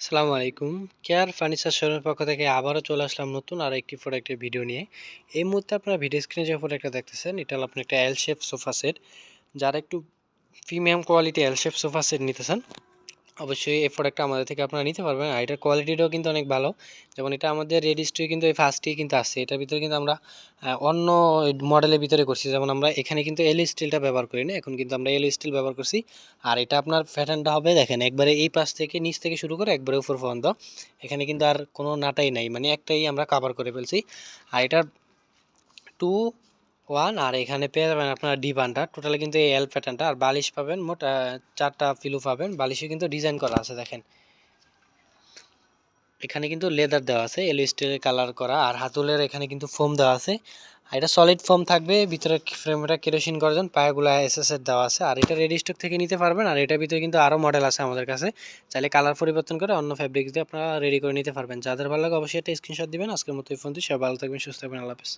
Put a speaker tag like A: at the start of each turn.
A: আসসালামু আলাইকুম। Care furniture শোরুমের পক্ষ থেকে আবারও চলে আসলাম নতুন আর একটি প্রোডাক্টের ভিডিও নিয়ে। এই মুহূর্তে আপনারা ভিডিও স্ক্রিনে যে প্রোডাক্টটা দেখতেছেন, এটা হলো আপনি একটা এল শেপ সোফা সেট যারা একটু premium quality L shape sofa set নিতেছেন অবশ্যই এই প্রোডাক্টটা আমাদের থেকে আপনারা নিতে পারবেন। আর এটার কোয়ালিটিটাও কিন্তু অনেক ভালো। যেমন এটা আমাদের রেডিস্ট্রি কিন্তু এই ফার্স্টেই কিন্তু আসছে এটার ভিতরে কিন্তু আমরা অন্য মডেলের ভিতরে করছি। যেমন আমরা এখানে কিন্তু এল স্টিলটা ব্যবহার করি না? এখন কিন্তু আমরা এল স্টিল ব্যবহার করছি। আর এটা আপনার প্যাটার্নটা হবে দেখেন, একবারে এই পাশ থেকে নিচ থেকে শুরু করে একবারে উপর পর্যন্ত। এখানে কিন্তু আর কোনো নাটাই নাই। মানে একটাই আমরা কাভার করে ফেলছি। আর এটার টু ওয়ান আর এখানে পেয়ে যাবেন আপনার ডিবানটা টোটালি কিন্তু এই এল প্যাটার্নটা আর বালিশ পাবেন মোট চারটা ফিলু পাবেন। বালিশে কিন্তু ডিজাইন করা আছে, দেখেন। এখানে কিন্তু লেদার দেওয়া আছে এল স্টিলের কালার করা। আর হাতুলের এখানে কিন্তু ফোম দেওয়া আছে। আর এটা সলিড ফোম থাকবে, ভিতরে ফ্রেমটা কেরোসিন গর্জন পায়াগুলো এর দেওয়া আছে। আর এটা রেডি স্টক থেকে নিতে পারবেন। আর এটার ভিতরে কিন্তু আরও মডেল আছে আমাদের কাছে। চাইলে কালার পরিবর্তন করে অন্য ফ্যাব্রিক দিয়ে আপনারা রেডি করে নিতে পারবেন। যাদের ভালো লাগে অবশ্যই একটা স্ক্রিনশট দিবেন। আজকের মতো এই ফোন সবাই ভালো থাকবেন, সুস্থ থাকবেন। আল্লাহ হাফেজ।